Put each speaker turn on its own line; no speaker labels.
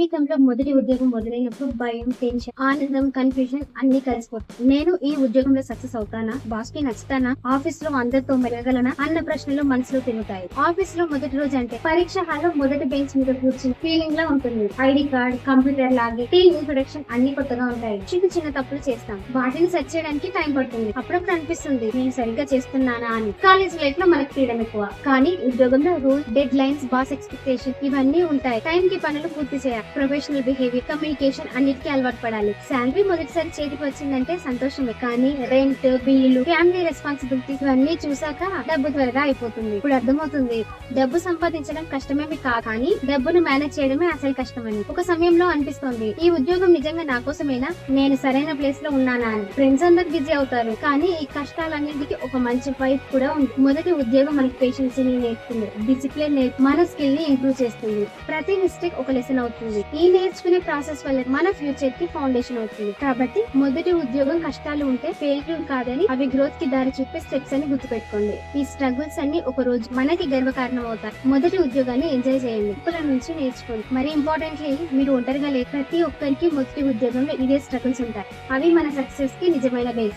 జీవితంలో మొదటి ఉద్యోగం మొదలైనప్పుడు భయం టెన్షన్ ఆనందం కన్ఫ్యూజన్ అన్ని కలిసిపోతాయి. నేను ఈ ఉద్యోగంలో సక్సెస్ అవుతానా? బాస్కి నచ్చుతానా? ఆఫీస్లో అందరితో మెలగలనా? అన్న ప్రశ్నలు మనసులో తిరుగుతాయి. ఆఫీస్లో మొదటి రోజు అంటే పరీక్ష హాల్లో మొదటి బెంచ్ మీద కూర్చుని ఫీలింగ్ లా ఉంటుంది. ఐడి కార్డ్ కంప్యూటర్ లాగే టీమ్ ఇంట్రొడక్షన్ అన్ని కొత్తగా ఉంటాయి. చిన్న చిన్న తప్పులు చేస్తాం. వాటిని సెట్ చేయడానికి టైం పడుతుంది. అప్పుడప్పుడు అనిపిస్తుంది నేను సరిగ్గా చేస్తున్నానా అని. కాలేజ్ లైఫ్లో మనకి ఫ్రీడమ్ ఎక్కువ. కానీ ఉద్యోగంలో rule deadlines boss expectation ఇవన్నీ ఉంటాయి. టైం కి పనులు పూర్తి చేయాలి. ప్రొఫెషనల్ బిహేవియర్ కమ్యూనికేషన్ అన్నిటికీ అలవాటు పడాలి. శాలరీ మొదటిసారి చేతికి వచ్చిందంటే సంతోషమే కానీ రెంట్ బిల్లు ఫ్యామిలీ రెస్పాన్సిబిలిటీస్ ఇవన్నీ చూసాక డబ్బు త్వరగా అయిపోతుంది. ఇప్పుడు అర్థమవుతుంది డబ్బు సంపాదించడం కష్టమేమి కా కానీ డబ్బును మేనేజ్ చేయడమే అసలు కష్టమని. ఒక సమయంలో అనిపిస్తోంది ఈ ఉద్యోగం నిజంగా నా కోసమేనా? నేను సరైన ప్లేస్లో ఉన్నానా అని. ఫ్రెండ్స్ అందరు బిజీ అవుతారు కానీ ఈ కష్టాలన్నింటికి ఒక మంచి వైఫ్ కూడా ఉంది. మొదటి ఉద్యోగం మనకి పేషెన్స్ని నేర్పుతుంది డిసిప్లిన్ నేర్పు మన స్కిల్ని ఇంప్రూవ్ చేస్తుంది. ప్రతి మిస్టేక్ ఒక లెసన్ అవుతుంది. ఈ నేర్చుకునే ప్రాసెస్ వల్ల మన ఫ్యూచర్కి ఫౌండేషన్ అవుతుంది. కాబట్టి మొదటి ఉద్యోగం కష్టాలు ఉంటే ఫెయిల్యూర్ కాదని అవి గ్రోత్కి దారి చూపే స్టెప్స్ అని గుర్తుపెట్టుకోండి. ఈ స్ట్రగుల్స్ అన్ని ఒక రోజు మనకి గర్వకారణం అవుతాయి. మొదటి ఉద్యోగాన్ని ఎంజాయ్ చేయండి. ఇప్పుల నుంచి నేర్చుకోండి. మరి ఇంపార్టెంట్లీ మీరు ఒంటరిగా లేక ప్రతి ఒక్కరికి మొదటి ఉద్యోగంలో ఇదే స్ట్రగుల్స్ ఉంటాయి. అవి మన సక్సెస్కి నిజమైన బేస్